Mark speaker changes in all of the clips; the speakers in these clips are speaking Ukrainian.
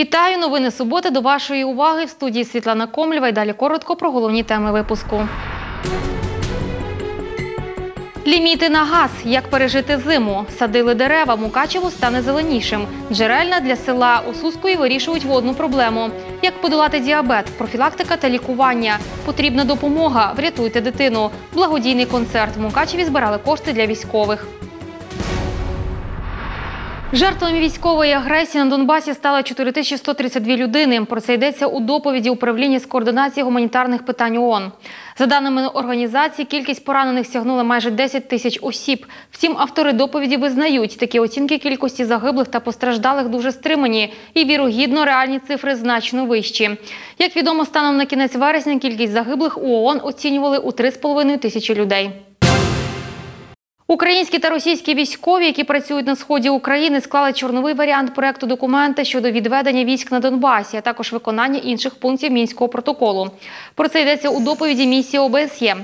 Speaker 1: Вітаю! Новини суботи до вашої уваги в студії Світлана Комлєва. І далі коротко про головні теми випуску. Ліміти на газ. Як пережити зиму? Садили дерева, Мукачево стане зеленішим. Джерельна для села у Сускої вирішують водну проблему. Як подолати діабет, профілактика та лікування. Потрібна допомога. Врятуйте дитину. Благодійний концерт. В Мукачеві збирали кошти для військових. Жертвами військової агресії на Донбасі стало 4132 людини. Про це йдеться у доповіді управління з координації гуманітарних питань ООН. За даними організації, кількість поранених сягнула майже 10 тисяч осіб. Втім, автори доповіді визнають, такі оцінки кількості загиблих та постраждалих дуже стримані, і вірогідно реальні цифри значно вищі. Як відомо, станом на кінець вересня кількість загиблих у ООН оцінювали у 3,5 тисячі людей. Українські та російські військові, які працюють на сході України, склали чорновий варіант проекту документа щодо відведення військ на Донбасі, а також виконання інших пунктів мінського протоколу. Про це йдеться у доповіді місії ОБСЄ.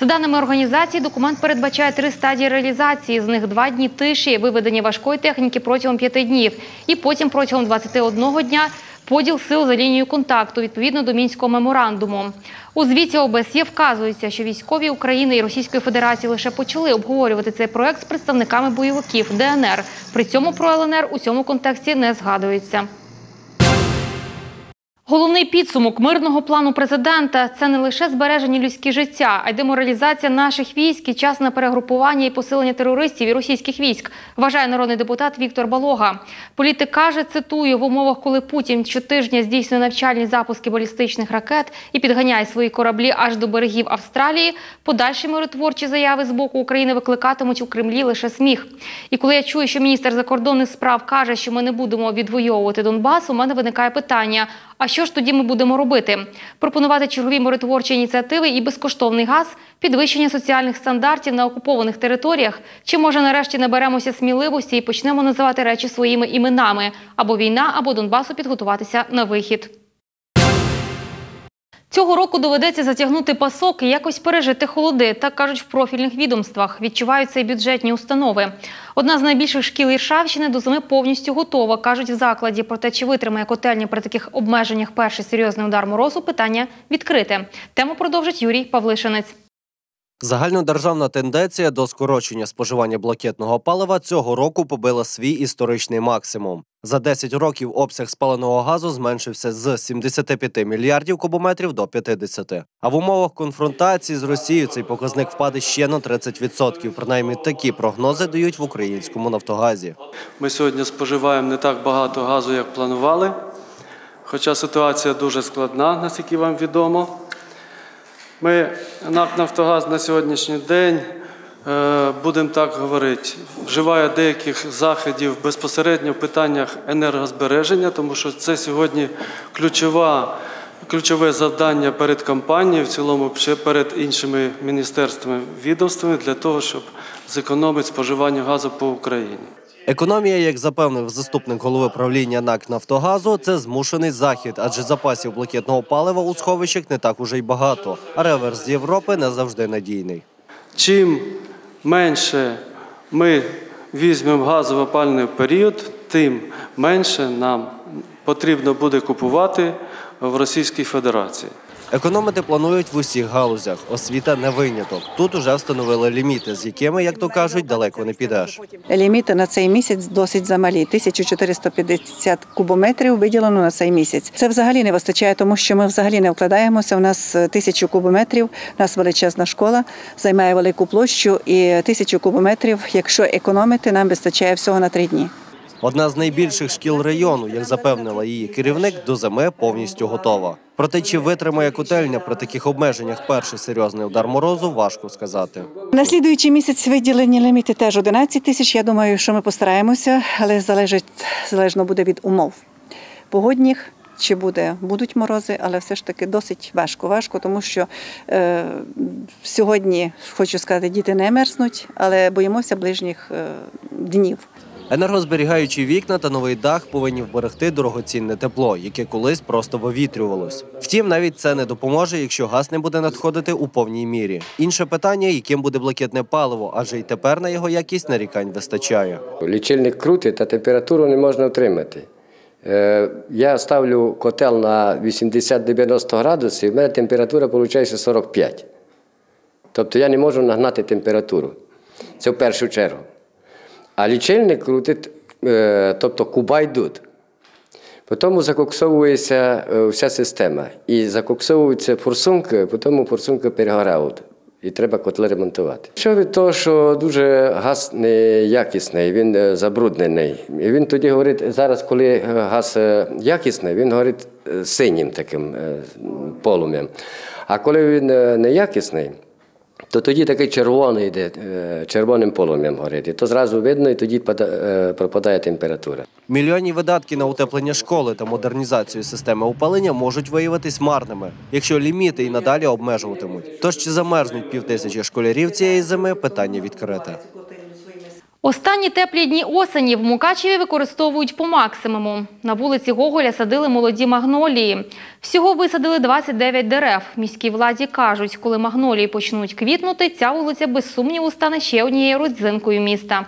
Speaker 1: За даними організації, документ передбачає три стадії реалізації. З них два дні тиші, виведення важкої техніки протягом п'яти днів, і потім протягом 21 дня поділ сил за лінією контакту відповідно до мінського меморандуму. У звіті ОБСЄ вказується, що військові України і Російської Федерації лише почали обговорювати цей проект з представниками бойовиків ДНР. При цьому про ЛНР у цьому контексті не згадується. Головний підсумок мирного плану президента це не лише збережені людські життя, а й деморалізація наших військ і час на перегрупування і посилення терористів і російських військ, вважає народний депутат Віктор Балога. Політик каже, цитую, в умовах, коли Путін щотижня здійснює навчальні запуски балістичних ракет і підганяє свої кораблі аж до берегів Австралії, подальші миротворчі заяви з боку України викликатимуть у Кремлі лише сміх. І коли я чую, що міністр закордонних справ каже, що ми не будемо відвоювати Донбас, у мене виникає питання. А що ж тоді ми будемо робити? Пропонувати чергові миротворчі ініціативи і безкоштовний газ, підвищення соціальних стандартів на окупованих територіях? Чи може нарешті наберемося сміливості і почнемо називати речі своїми іменами або війна, або Донбасу підготуватися на вихід? Цього року доведеться затягнути пасок і якось пережити холоди, так кажуть в профільних відомствах. Відчувають це і бюджетні установи. Одна з найбільших шкіл Іршавщини до зими повністю готова, кажуть в закладі. Проте чи витримає котельня при таких обмеженнях перший серйозний удар морозу? Питання відкрите. Тему продовжить Юрій Павлишинець.
Speaker 2: Загальнодержавна тенденція до скорочення споживання блакитного палива цього року побила свій історичний максимум. За 10 років обсяг спаленого газу зменшився з 75 мільярдів кубометрів до 50. А в умовах конфронтації з Росією цей показник впаде ще на 30%. Принаймні такі прогнози дають в українському Нафтогазі.
Speaker 3: Ми сьогодні споживаємо не так багато газу, як планували. Хоча ситуація дуже складна, наскільки вам відомо. Ми НАК Нафтогаз на сьогоднішній день, е, будемо так говорити, вживає деяких заходів безпосередньо в питаннях енергозбереження, тому що це сьогодні ключова, ключове завдання перед компанією, в цілому перед іншими міністерствами, відомствами для того, щоб зекономити споживання газу по Україні.
Speaker 2: Економія, як запевнив заступник голови правління НАК Нафтогазу, це змушений захід, адже запасів блакитного палива у сховищах не так уже й багато. Реверс з Європи не завжди надійний.
Speaker 3: Чим менше ми візьмемо газово-опальний період, тим менше нам потрібно буде купувати в Російській Федерації.
Speaker 2: Економити планують в усіх галузях. Освіта не виняток. Тут уже встановили ліміти, з якими, як то кажуть, далеко не підеш.
Speaker 4: Ліміти на цей місяць досить замалі. 1450 кубометрів виділено на цей місяць. Це взагалі не вистачає, тому що ми взагалі не вкладаємося. У нас е, тисячу кубометрів, у нас величезна школа, займає велику площу, і тисячу кубометрів, якщо економити, нам вистачає всього на три дні.
Speaker 2: Одна з найбільших шкіл району, як запевнила її керівник, до зими повністю готова. Проте чи витримає котельня при таких обмеженнях перший серйозний удар морозу, важко сказати.
Speaker 4: На слідуючий місяць виділені ліміти теж 11 тисяч. Я думаю, що ми постараємося, але залежить залежно буде від умов погодних. Чи буде будуть морози, але все ж таки досить важко. Важко, тому що е, сьогодні хочу сказати, діти не мерзнуть, але боїмося ближніх е, днів.
Speaker 2: Енергозберігаючі вікна та новий дах повинні вберегти дорогоцінне тепло, яке колись просто вивітрювалось. Втім, навіть це не допоможе, якщо газ не буде надходити у повній мірі. Інше питання, яким буде блакитне паливо, адже й тепер на його якість нарікань вистачає.
Speaker 5: Лічильник крутить, а температуру не можна отримати. Е, Я ставлю котел на 80-90 градусів, в мене температура виходить 45. Тобто я не можу нагнати температуру. Це в першу чергу. А лічильник крутить, е, тобто куба йдуть. Потім закоксовується е, вся система. І закоксовуються форсунки, потім форсунки перегорають. І треба котли ремонтувати. Що від того, що дуже газ неякісний, він е, забруднений. І він тоді говорить, зараз, коли газ якісний, він говорить синім таким полум'ям. А коли він неякісний, то тоді такий червоний йде, е, червоним полум'ям горить. То зразу видно, і тоді е, пропадає температура.
Speaker 2: Мільйонні видатки на утеплення школи та модернізацію системи опалення можуть виявитись марними, якщо ліміти і надалі обмежуватимуть. Тож чи замерзнуть півтисячі школярів цієї зими питання відкрите.
Speaker 1: Останні теплі дні осені в Мукачеві використовують по максимуму. На вулиці Гоголя садили молоді магнолії. Всього висадили 29 дерев. Міській владі кажуть, коли магнолії почнуть квітнути, ця вулиця без сумніву стане ще однією родзинкою міста.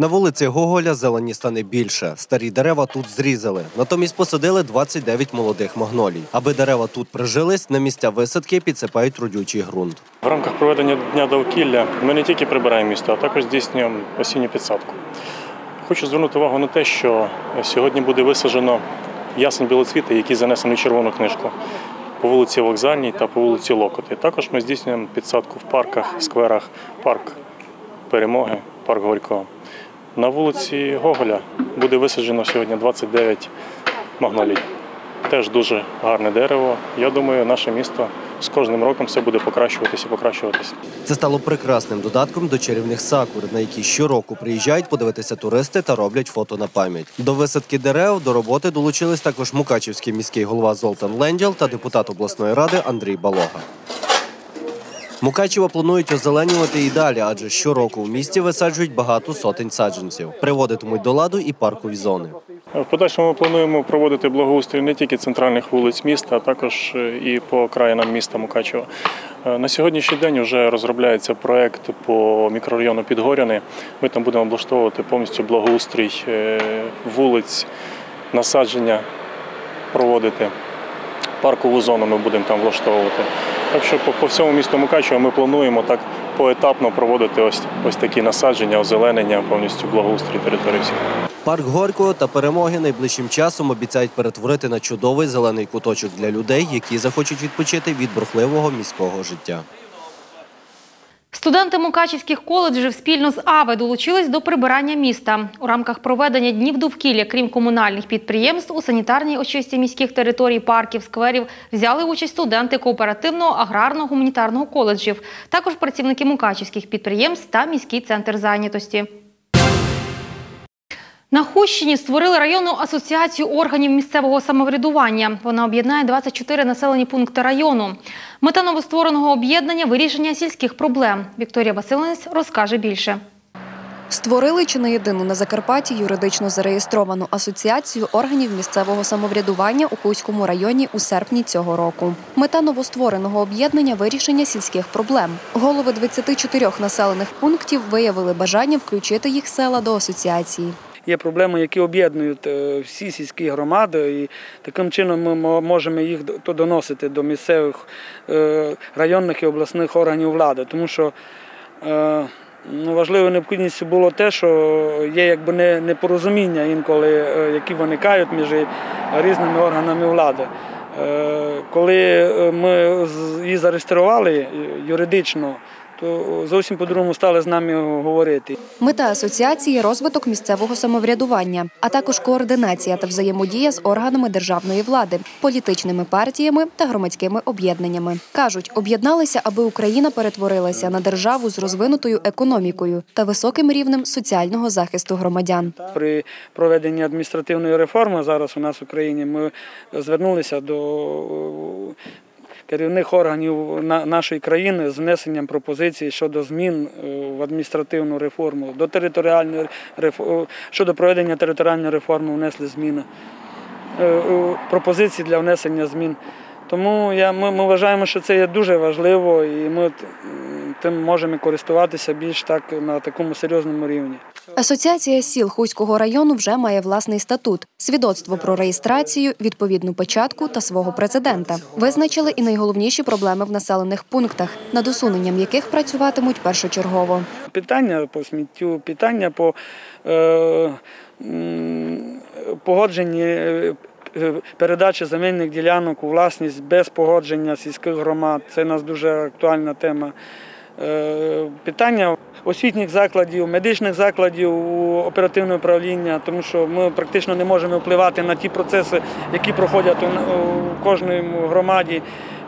Speaker 2: На вулиці Гоголя зелені стане більше. Старі дерева тут зрізали. Натомість посадили 29 молодих магнолій. Аби дерева тут прижились, на місця висадки підсипають родючий ґрунт.
Speaker 6: В рамках проведення дня довкілля ми не тільки прибираємо місто, а також здійснюємо осінню підсадку. Хочу звернути увагу на те, що сьогодні буде висаджено ясень білоцвіти, який занесений в червону книжку по вулиці Вокзальній та по вулиці Локоти. Також ми здійснюємо підсадку в парках, скверах, парк Перемоги, парк Горького. На вулиці Гоголя буде висаджено сьогодні 29 магнолій. Теж дуже гарне дерево. Я думаю, наше місто з кожним роком все буде покращуватися і покращуватися.
Speaker 2: Це стало прекрасним додатком до чарівних сакур, на які щороку приїжджають подивитися туристи та роблять фото на пам'ять. До висадки дерев до роботи долучились також Мукачівський міський голова Золтан Ленділ та депутат обласної ради Андрій Балога. Мукачева планують озеленювати і далі, адже щороку в місті висаджують багато сотень саджанців. Приводитимуть до ладу і паркові зони.
Speaker 6: В подальшому ми плануємо проводити благоустрій не тільки центральних вулиць міста, а також е, і по окраїнам міста Мукачева. Е, На сьогоднішній день вже розробляється проект по мікрорайону Підгоряни. Ми там будемо облаштовувати повністю благоустрій е, вулиць, насадження проводити. Паркову зону ми будемо там влаштовувати. Так що по, по всьому місту Мукачево ми плануємо так поетапно проводити ось, ось такі насадження, озеленення, повністю благоустрій території.
Speaker 2: Парк Горького та перемоги найближчим часом обіцяють перетворити на чудовий зелений куточок для людей, які захочуть відпочити від бурхливого міського життя.
Speaker 1: Студенти Мукачівських коледжів спільно з АВЕ долучились до прибирання міста. У рамках проведення днів довкілля, крім комунальних підприємств, у санітарній очисті міських територій, парків, скверів взяли участь студенти кооперативного аграрного гуманітарного коледжів, також працівники мукачівських підприємств та міський центр зайнятості. На Хущині створили районну асоціацію органів місцевого самоврядування. Вона об'єднає 24 населені пункти району. Мета новоствореного об'єднання вирішення сільських проблем. Вікторія Васильнець розкаже більше.
Speaker 7: Створили чи не єдину на Закарпатті юридично зареєстровану асоціацію органів місцевого самоврядування у Хуському районі у серпні цього року. Мета новоствореного об'єднання вирішення сільських проблем. Голови 24 населених пунктів виявили бажання включити їх села до асоціації.
Speaker 4: Є проблеми, які об'єднують е, всі сільські громади, і таким чином ми можемо їх доносити до місцевих е, районних і обласних органів влади. Тому що е, ну, важливою необхідністю було те, що є якби не- непорозуміння інколи, які виникають між різними органами влади. Коли ми її зареєстрували юридично, то зовсім по-другому стали з нами говорити.
Speaker 7: Мета асоціації розвиток місцевого самоврядування, а також координація та взаємодія з органами державної влади, політичними партіями та громадськими об'єднаннями. кажуть, об'єдналися, аби Україна перетворилася на державу з розвинутою економікою та високим рівнем соціального захисту громадян.
Speaker 4: При проведенні адміністративної реформи зараз у нас в Україні ми звернулися до керівних органів нашої країни з внесенням пропозицій щодо змін е, в адміністративну реформу, до територіальної рефо- щодо проведення територіальної реформи внесли зміни. Е, е, Пропозиції для внесення змін. Тому я, ми, ми вважаємо, що це є дуже важливо, і ми тим можемо користуватися більш так на такому серйозному рівні.
Speaker 7: Асоціація сіл Хуського району вже має власний статут, свідоцтво про реєстрацію, відповідну печатку та свого президента. Визначили і найголовніші проблеми в населених пунктах, над усуненням яких працюватимуть першочергово.
Speaker 4: Питання по сміттю, питання по е, погодженні е, передачі земельних ділянок у власність без погодження сільських громад. Це у нас дуже актуальна тема. Е, Питання освітніх закладів, медичних закладів оперативного управління, тому що ми практично не можемо впливати на ті процеси, які проходять у кожній громаді.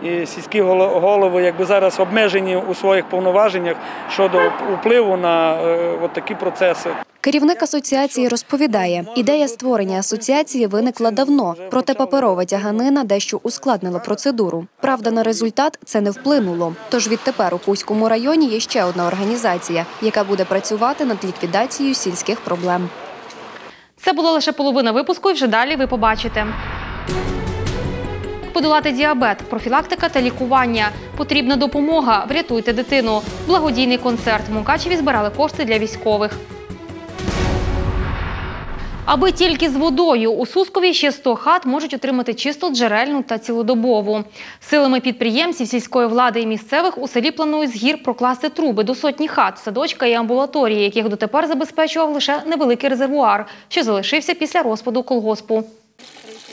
Speaker 4: І сільські голо- голови якби зараз обмежені у своїх повноваженнях щодо впливу на е, от такі процеси.
Speaker 7: Керівник асоціації розповідає, ідея створення асоціації виникла давно, проте паперова тяганина дещо ускладнила процедуру. Правда, на результат це не вплинуло. Тож відтепер у Хуському районі є ще одна організація, яка буде працювати над ліквідацією сільських проблем.
Speaker 1: Це була лише половина випуску, і вже далі ви побачите. Подолати діабет, профілактика та лікування. Потрібна допомога. Врятуйте дитину. Благодійний концерт. В Мукачеві збирали кошти для військових. Аби тільки з водою у Сускові ще 100 хат можуть отримати чисту джерельну та цілодобову. Силами підприємців сільської влади і місцевих у селі планують з гір прокласти труби до сотні хат, садочка і амбулаторії, яких дотепер забезпечував лише невеликий резервуар, що залишився після розпаду колгоспу.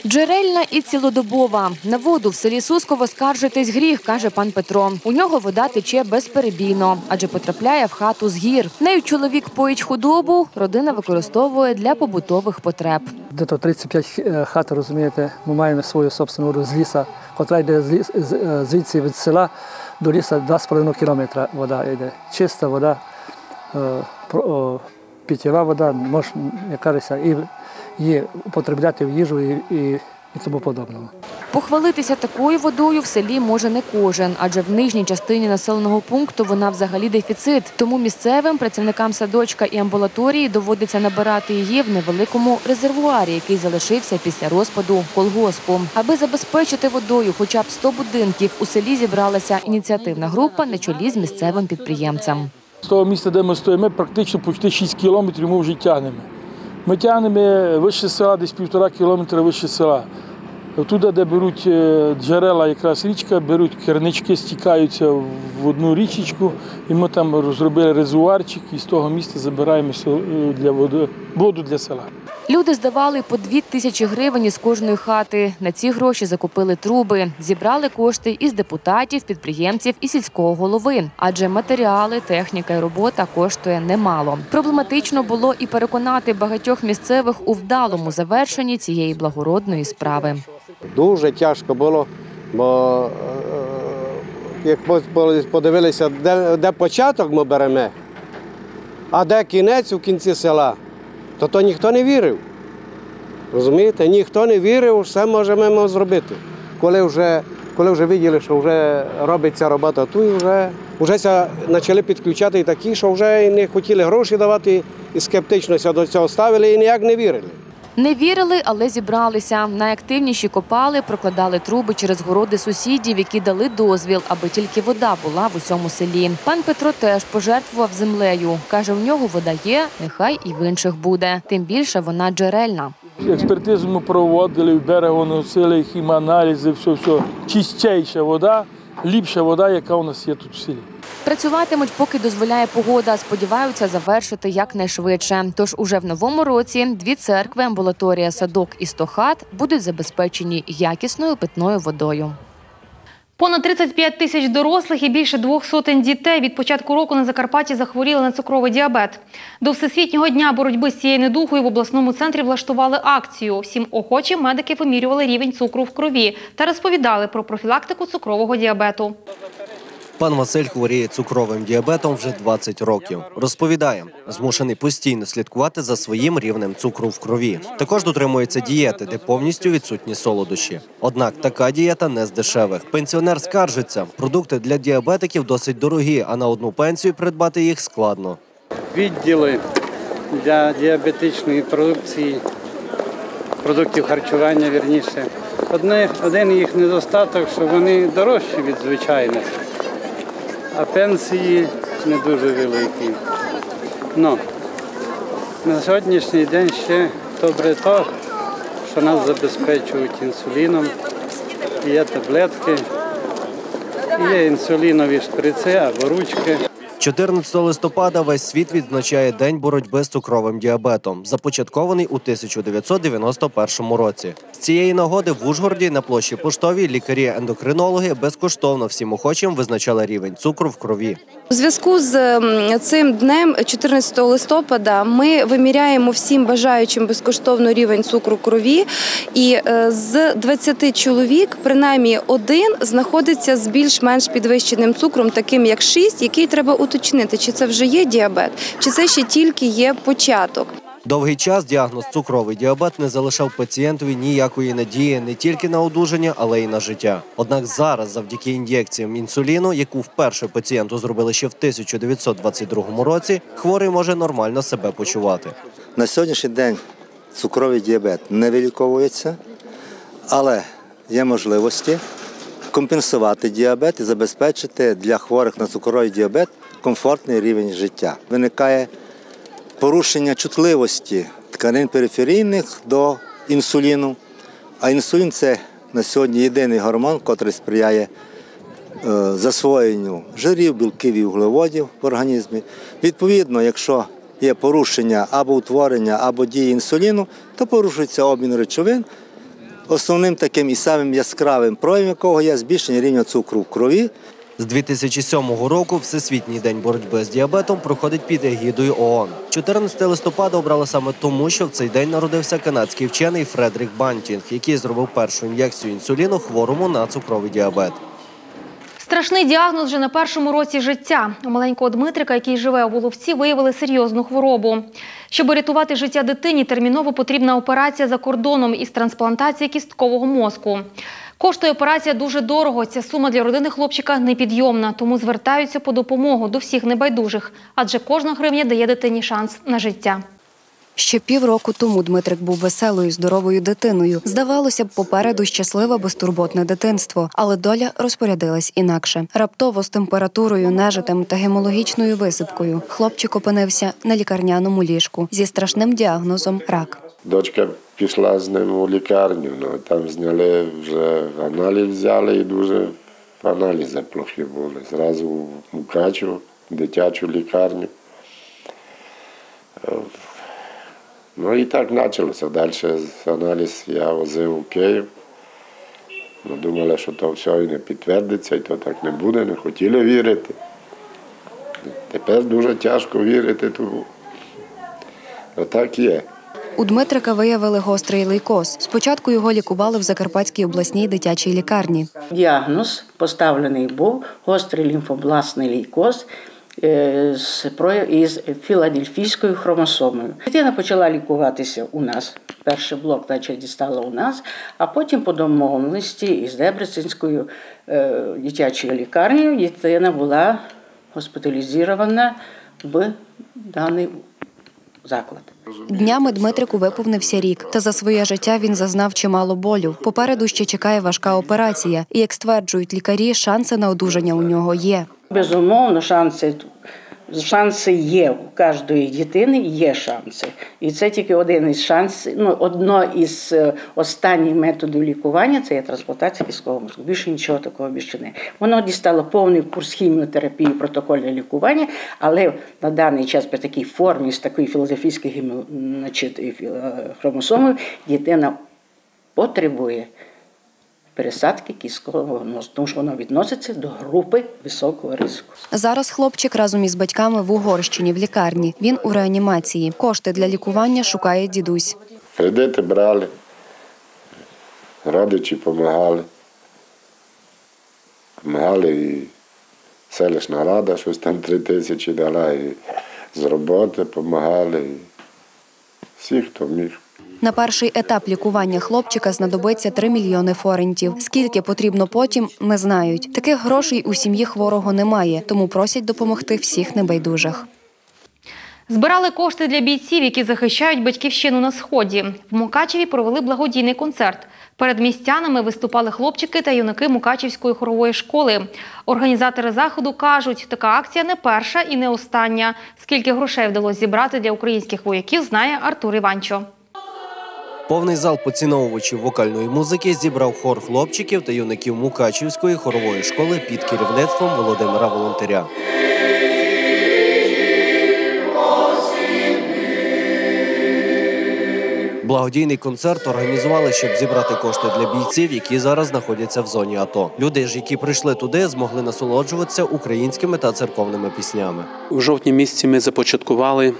Speaker 8: Джерельна і цілодобова. На воду в селі Сусково скаржитись гріх, каже пан Петро. У нього вода тече безперебійно, адже потрапляє в хату з гір. Нею чоловік поїть худобу, родина використовує для побутових потреб.
Speaker 9: Де то 35 е, хат, розумієте, ми маємо свою собственну воду з ліса, котра йде з ліс- е, звідси від села до ліса 2,5 кілометра вода йде. Чиста вода, е, питєва вода, можна, як кажеться, і її употребляти в їжу і, і, і тому подобного.
Speaker 8: Похвалитися такою водою в селі може не кожен, адже в нижній частині населеного пункту вона взагалі дефіцит. Тому місцевим працівникам садочка і амбулаторії доводиться набирати її в невеликому резервуарі, який залишився після розпаду колгоспу. Аби забезпечити водою хоча б 100 будинків, у селі зібралася ініціативна група на чолі з місцевим підприємцем.
Speaker 10: З того місця, де ми стоїмо, практично почти 6 кілометрів ми вже тягнемо. Ми тягнемо вище села, десь півтора кілометра вище села. Туди, де беруть е, джерела, якраз річка, беруть кернички, стікаються в одну річечку, і ми там розробили резуарчик і з того місця забираємо е, для води, воду для села.
Speaker 8: Люди здавали по дві тисячі гривень із кожної хати. На ці гроші закупили труби, зібрали кошти із депутатів, підприємців і сільського голови. Адже матеріали, техніка і робота коштує немало. Проблематично було і переконати багатьох місцевих у вдалому завершенні цієї благородної справи.
Speaker 11: Дуже тяжко було, бо е, як подивилися, де, де початок ми беремо, а де кінець у кінці села, то то ніхто не вірив. Розумієте? Ніхто не вірив, все можемо зробити. Коли вже, коли вже виділи, що вже робиться робота тут, вже, вже почали підключати і такі, що вже не хотіли гроші давати, і скептично до цього ставили і ніяк не вірили.
Speaker 8: Не вірили, але зібралися. Найактивніші копали, прокладали труби через городи сусідів, які дали дозвіл, аби тільки вода була в усьому селі. Пан Петро теж пожертвував землею. Каже, в нього вода є, нехай і в інших буде. Тим більше вона джерельна.
Speaker 10: Експертизу ми проводили, в берегу носили хіманалізи, все, все. Чистіша вода, ліпша вода, яка у нас є тут в селі.
Speaker 8: Працюватимуть, поки дозволяє погода. Сподіваються завершити якнайшвидше. Тож уже в новому році дві церкви, амбулаторія, садок і 100 хат будуть забезпечені якісною питною водою.
Speaker 1: Понад 35 тисяч дорослих і більше двох сотень дітей від початку року на Закарпатті захворіли на цукровий діабет. До Всесвітнього дня боротьби з цією недугою в обласному центрі влаштували акцію. Всім охочим медики вимірювали рівень цукру в крові та розповідали про профілактику цукрового діабету.
Speaker 2: Пан Василь хворіє цукровим діабетом вже 20 років. Розповідає, змушений постійно слідкувати за своїм рівнем цукру в крові. Також дотримується дієти, де повністю відсутні солодощі. Однак така дієта не з дешевих. Пенсіонер скаржиться, продукти для діабетиків досить дорогі, а на одну пенсію придбати їх складно.
Speaker 12: відділи для діабетичної продукції, продуктів харчування, вірніше. Одне, один їх недостаток, що вони дорожчі від звичайних. А пенсії не дуже великі. Но на сьогоднішній день ще добре то, що нас забезпечують інсуліном, є таблетки, є інсулінові шприци або ручки.
Speaker 2: 14 листопада весь світ відзначає День боротьби з цукровим діабетом, започаткований у 1991 році. З цієї нагоди в Ужгороді на площі Поштовій лікарі-ендокринологи безкоштовно всім охочим визначали рівень цукру в крові.
Speaker 13: У зв'язку з цим днем, 14 листопада, ми виміряємо всім бажаючим безкоштовно рівень цукру в крові. І е, з 20 чоловік, принаймні один знаходиться з більш-менш підвищеним цукром, таким як 6, який треба уточнити, чи це вже є діабет, чи це ще тільки є початок.
Speaker 2: Довгий час діагноз цукровий діабет не залишав пацієнтові ніякої надії не тільки на одужання, але й на життя. Однак зараз, завдяки ін'єкціям інсуліну, яку вперше пацієнту зробили ще в 1922 році, хворий може нормально себе почувати.
Speaker 14: На сьогоднішній день цукровий діабет не виліковується, але є можливості компенсувати діабет і забезпечити для хворих на цукровий діабет комфортний рівень життя. Виникає порушення чутливості тканин периферійних до інсуліну. А інсулін це на сьогодні єдиний гормон, який сприяє е, засвоєнню жирів, білків і вуглеводів в організмі. Відповідно, якщо є порушення або утворення, або дії інсуліну, то порушується обмін речовин. Основним таким і самим яскравим проявом якого є збільшення рівня цукру в крові.
Speaker 2: З 2007 року Всесвітній день боротьби з діабетом проходить під егідою ООН. 14 листопада обрали саме тому, що в цей день народився канадський вчений Фредрік Бантінг, який зробив першу ін'єкцію інсуліну хворому на цукровий діабет.
Speaker 1: Страшний діагноз вже на першому році життя. У маленького Дмитрика, який живе у Воловці, виявили серйозну хворобу. Щоб рятувати життя дитині, терміново потрібна операція за кордоном із трансплантації кісткового мозку. Коштує операція дуже дорого. Ця сума для родини хлопчика непідйомна, тому звертаються по допомогу до всіх небайдужих, адже кожна гривня дає дитині шанс на життя.
Speaker 7: Ще півроку тому Дмитрик був веселою, здоровою дитиною. Здавалося б, попереду щасливе безтурботне дитинство, але доля розпорядилась інакше. Раптово з температурою, нежитем та гемологічною висипкою хлопчик опинився на лікарняному ліжку зі страшним діагнозом рак.
Speaker 15: Дочка пішла з ним у лікарню, ну, там зняли вже аналіз взяли і дуже аналізи плохі були. Зразу в Мукачево, в дитячу лікарню. Е, Ну і так почалося. Далі аналіз я возив у Київ. Ну, думали, що то все і не підтвердиться, і то так не буде, не хотіли вірити. Тепер дуже тяжко вірити, тому отак є.
Speaker 7: У Дмитрика виявили гострий лейкоз. Спочатку його лікували в Закарпатській обласній дитячій лікарні.
Speaker 16: Діагноз поставлений був гострий лімфобластний лейкоз е, із філадельфійською хромосомою. Дитина почала лікуватися у нас. Перший блок наче дістала у нас, а потім по домовленості із Дебрецинською е, дитячою лікарнею дитина була госпіталізована в даний заклад.
Speaker 7: Днями Дмитрику виповнився рік, та за своє життя він зазнав чимало болю. Попереду ще чекає важка операція, і як стверджують лікарі, шанси на одужання у нього є.
Speaker 16: Безумовно, шанси, шанси є у кожної дитини, є шанси. І це тільки один із шансів, ну, одно із е, останніх методів лікування це є трансплантація кісткового мозку. Більше нічого такого більше не. Воно дістало повний курс хіміотерапії, протокольне лікування, але на даний час при такій формі, з такою філозофійською фі- е, хромосомою, дитина потребує пересадки кісткового мозку, тому що воно відноситься до групи високого ризику.
Speaker 7: Зараз хлопчик разом із батьками в Угорщині в лікарні. Він у реанімації. Кошти для лікування шукає дідусь.
Speaker 15: Кредити брали, родичі допомагали. Помагали і селищна рада, щось там три тисячі дала, і з роботи допомагали. І всі, хто міг.
Speaker 7: На перший етап лікування хлопчика знадобиться 3 мільйони форентів. Скільки потрібно потім, не знають. Таких грошей у сім'ї хворого немає, тому просять допомогти всіх небайдужих.
Speaker 1: Збирали кошти для бійців, які захищають батьківщину на сході. В Мукачеві провели благодійний концерт. Перед містянами виступали хлопчики та юнаки Мукачівської хорової школи. Організатори заходу кажуть, така акція не перша і не остання. Скільки грошей вдалося зібрати для українських вояків, знає Артур Іванчо.
Speaker 2: Повний зал поціновувачів вокальної музики зібрав хор хлопчиків та юнаків Мукачівської хорової школи під керівництвом Володимира Волонтеря. Благодійний концерт організували, щоб зібрати кошти для бійців, які зараз знаходяться в зоні АТО. Люди ж, які прийшли туди, змогли насолоджуватися українськими та церковними піснями.
Speaker 3: У жовтні місяці ми започаткували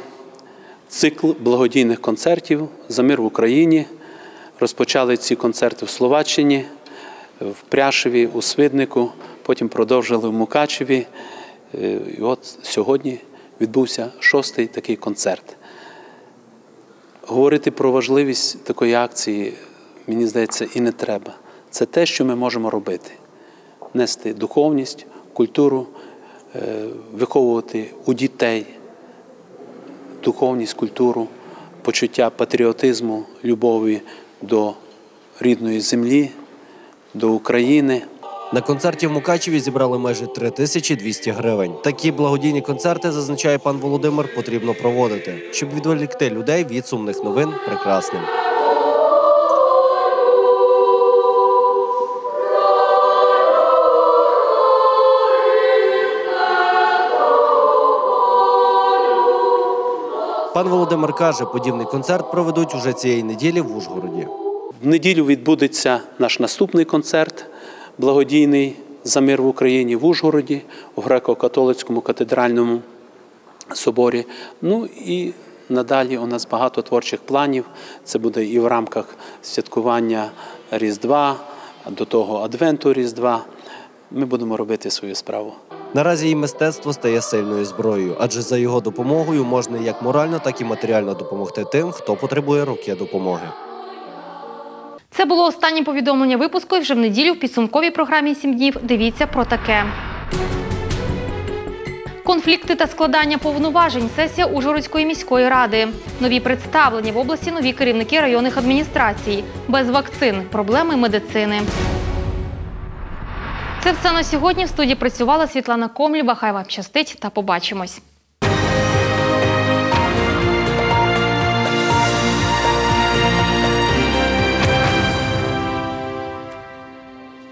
Speaker 3: цикл благодійних концертів за мир в Україні. Розпочали ці концерти в Словаччині, в Пряшеві, у Свиднику, потім продовжили в Мукачеві. Е, І от сьогодні відбувся шостий такий концерт. Говорити про важливість такої акції, мені здається, і не треба. Це те, що ми можемо робити: нести духовність, культуру, е, виховувати у дітей духовність, культуру, почуття патріотизму, любові до рідної землі, до України.
Speaker 2: На концерті в Мукачеві зібрали майже 3200 гривень. Такі благодійні концерти, зазначає пан Володимир, потрібно проводити, щоб відволікти людей від сумних новин прекрасним. Пан Володимир каже, подібний концерт проведуть уже цієї неділі в Ужгороді.
Speaker 3: В неділю відбудеться наш наступний концерт благодійний за мир в Україні в Ужгороді, у греко-католицькому катедральному соборі. Ну і надалі у нас багато творчих планів. Це буде і в рамках святкування Різдва, до того Адвенту Різдва. Ми будемо робити свою справу.
Speaker 2: Наразі і мистецтво стає сильною зброєю, адже за його допомогою можна як морально, так і матеріально допомогти тим, хто потребує руки допомоги.
Speaker 1: Це було останнє повідомлення випуску. І вже в неділю в підсумковій програмі «7 днів дивіться про таке. Конфлікти та складання повноважень. Сесія Ужгородської міської ради. Нові представлені в області нові керівники районних адміністрацій. Без вакцин. Проблеми медицини. Це все на сьогодні. В студії працювала Світлана Комлєва. Хай вам щастить та побачимось.